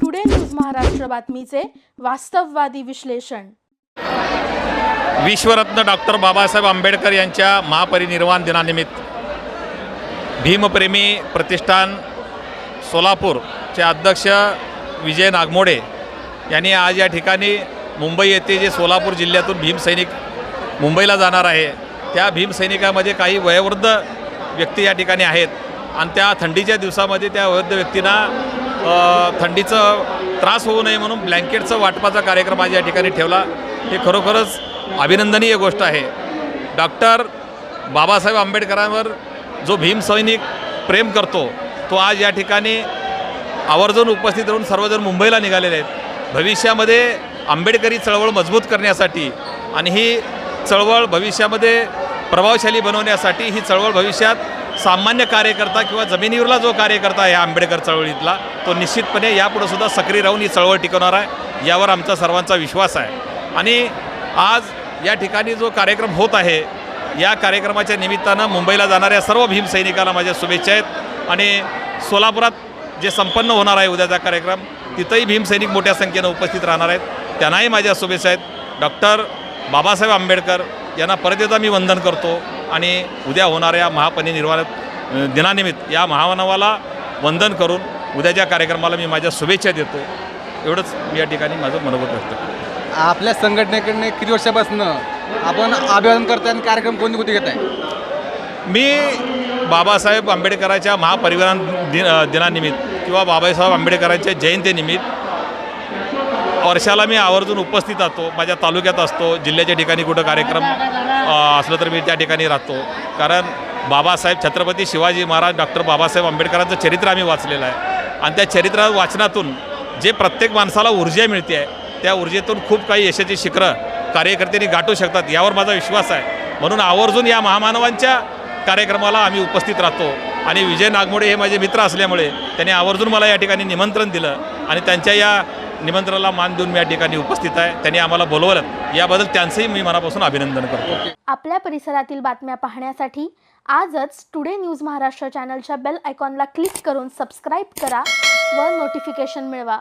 Today news Maharashtra बातमीचे वास्तववादी विश्लेषण विश्वरत्न doctor Babasaheb Ambedkar यांच्या महापरिनिर्वाण दिनानिमित्त भीमप्रेमी प्रतिष्ठान सोलापूरचे अध्यक्ष विजय नागमोडे यांनी आज या ठिकाणी मुंबई येथे जे सोलापूर जिल्ह्यातून भीमसैनिक मुंबईला जाणार आहे. त्या भीमसैनिकामध्ये काही वयोवृद्ध व्यक्ती या ठिकाणी आहेत. आणि त्या थंडीच्या दिवसामध्ये त्या वयोवृद्ध व्यक्तींना थंडीचं त्रास होऊ नये म्हणून ब्लँकेटचं वाटपाचा कार्यक्रम आज या ठिकाणी ठेवला. हे खरोखरच अभिनंदनीय गोष्ट आहे. डॉक्टर बाबासाहेब आंबेडकरांवर जो भीमसैनिक प्रेम करतो तो आज या ठिकाणी आवर्जून उपस्थित राहून सर्वजण मुंबईला निघालेले आहेत. भविष्यामध्ये आंबेडकरी चळवळ मजबूत करण्यासाठी आणि ही चळवळ भविष्यामध्ये प्रभावशाली बनवण्यासाठी ही चळवळ भविष्यात सामान्य कार्यकर्ता किंवा जमिनीवरला जो कार्यकर्ता आहे आंबेडकर चळवळीतला तो निश्चितपणे यापुढे सुद्धा सक्रिय राहून ही चळवळ टिकवणार आहे यावर आमचा सर्वांचा विश्वास आहे. आणि आज या ठिकाणी जो कार्यक्रम होत आहे या कार्यक्रमाच्या निमित्तानं मुंबईला जाणाऱ्या सर्व भीमसैनिकांना माझ्या शुभेच्छा आहेत. आणि सोलापुरात जे संपन्न होणार आहे उद्याचा कार्यक्रम तिथंही भीमसैनिक मोठ्या संख्येनं उपस्थित राहणार आहेत. त्यांनाही माझ्या शुभेच्छा आहेत. डॉक्टर बाबासाहेब आंबेडकर यांना परत एकदा मी वंदन करतो आणि उद्या होणाऱ्या महापरिनिर्वाण दिनानिमित्त या महामानवाला वंदन करून उद्याच्या कार्यक्रमाला मी माझ्या शुभेच्छा देतो एवढंच मी या ठिकाणी माझं मनोगत करतो. आपल्या संघटनेकडनं किती वर्षापासून आपण अभिवादन करताय आणि कार्यक्रम कोणते कोणते घेत आहे? मी बाबासाहेब आंबेडकरांच्या महापरिवारान दिन दिनानिमित्त किंवा बाबासाहेब आंबेडकरांच्या जयंतीनिमित्त वर्षाला मी आवर्जून उपस्थित राहतो माझ्या तालुक्यात असतो. जिल्ह्याच्या ठिकाणी कुठं कार्यक्रम असलं तर मी त्या ठिकाणी राहतो. कारण बाबासाहेब छत्रपती शिवाजी महाराज डॉक्टर बाबासाहेब आंबेडकरांचं चरित्र आम्ही वाचलेलं आहे. आणि त्या चरित्र वाचनातून जे प्रत्येक माणसाला ऊर्जा मिळते आहे त्या ऊर्जेतून खूप काही यशाची शिखरं कार्यकर्त्यांनी गाठू शकतात यावर माझा विश्वास आहे. म्हणून आवर्जून या महामानवांच्या कार्यक्रमाला आम्ही उपस्थित राहतो. आणि विजय नागमोडे हे माझे मित्र असल्यामुळे त्यांनी आवर्जून मला या ठिकाणी निमंत्रण दिलं. आणि त्यांच्या या निमंत्रणाला मान देऊन मी या ठिकाणी उपस्थित आहे. त्यांनी आम्हाला बोलवलं याबद्दल त्यांचंही मी मनापासून अभिनंदन करतो. आपल्या परिसरातील बातम्या पाहण्यासाठी आजच टुडे न्यूज महाराष्ट्र चॅनलच्या बेल आयकॉनला क्लिक करून सबस्क्राईब करा व नोटिफिकेशन मिळवा.